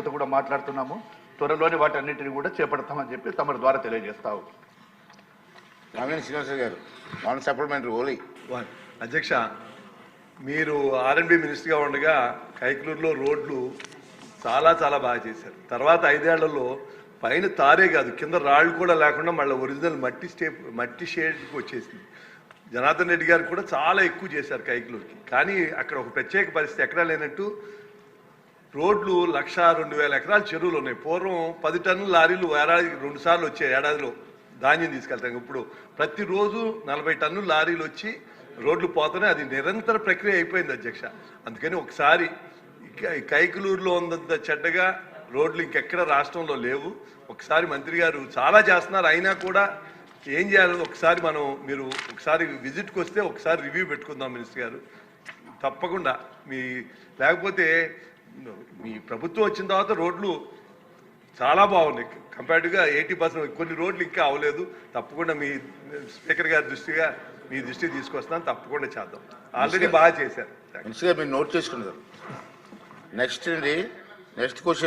అధికారులతో కూడా మాట్లాడుతున్నాము. త్వరలోనే వాటన్నిటిని కూడా చేపడతామని చెప్పి తమరి ద్వారా తెలియజేస్తావు. శ్రీనివాస గారు సప్లిమెంటరీ ఓలీ. వన్ అధ్యక్ష మీరు ఆర్ఎండ్బి మినిస్టర్గా ఉండగా కైకలూరులో రోడ్లు చాలా చాలా బాగా చేశారు. తర్వాత ఐదేళ్ళలో పైన తారే కాదు కింద రాళ్ళు కూడా లేకుండా మళ్ళీ ఒరిజినల్ మట్టి స్టేప్ మట్టి షేడ్కి వచ్చేసింది. జనార్దన్ రెడ్డి గారు కూడా చాలా ఎక్కువ చేశారు కైకలూరుకి. కానీ అక్కడ ఒక ప్రత్యేక పరిస్థితి ఎక్కడా లేనట్టు రోడ్లు లక్ష రెండు వేల ఎకరాల చెరువులు ఉన్నాయి. పూర్వం పది టన్నుల లారీలు ఏడాదికి రెండు సార్లు వచ్చే ఏడాదిలో ధాన్యం తీసుకెళ్తాం. ఇప్పుడు ప్రతిరోజు నలభై టన్నుల లారీలు వచ్చి రోడ్లు పోతూనే అది నిరంతర ప్రక్రియ అయిపోయింది అధ్యక్ష. అందుకని ఒకసారి కైకలూరులో ఉన్నంత చెడ్డగా రోడ్లు ఇంకెక్కడ రాష్ట్రంలో లేవు. ఒకసారి మంత్రి గారు చాలా చేస్తున్నారు. అయినా కూడా ఏం చేయాలో ఒకసారి మనం మీరు ఒకసారి విజిట్కి వస్తే ఒకసారి రివ్యూ పెట్టుకుందాం మినిస్టర్ గారు. తప్పకుండా మీ లేకపోతే మీ ప్రభుత్వం వచ్చిన తర్వాత రోడ్లు చాలా బాగున్నాయి. కంపేర్డ్గా ఎయిటీ పర్సెంట్ కొన్ని రోడ్లు ఇంకా అవ్వలేదు. తప్పకుండా మీ స్పీకర్ గారి దృష్టిగా మీ దృష్టికి తీసుకొస్తున్నాను. తప్పకుండా చేద్దాం. ఆల్రెడీ బాగా చేశారు. మీరు నోట్ చేసుకున్నారు నెక్స్ట్ అండి. Next question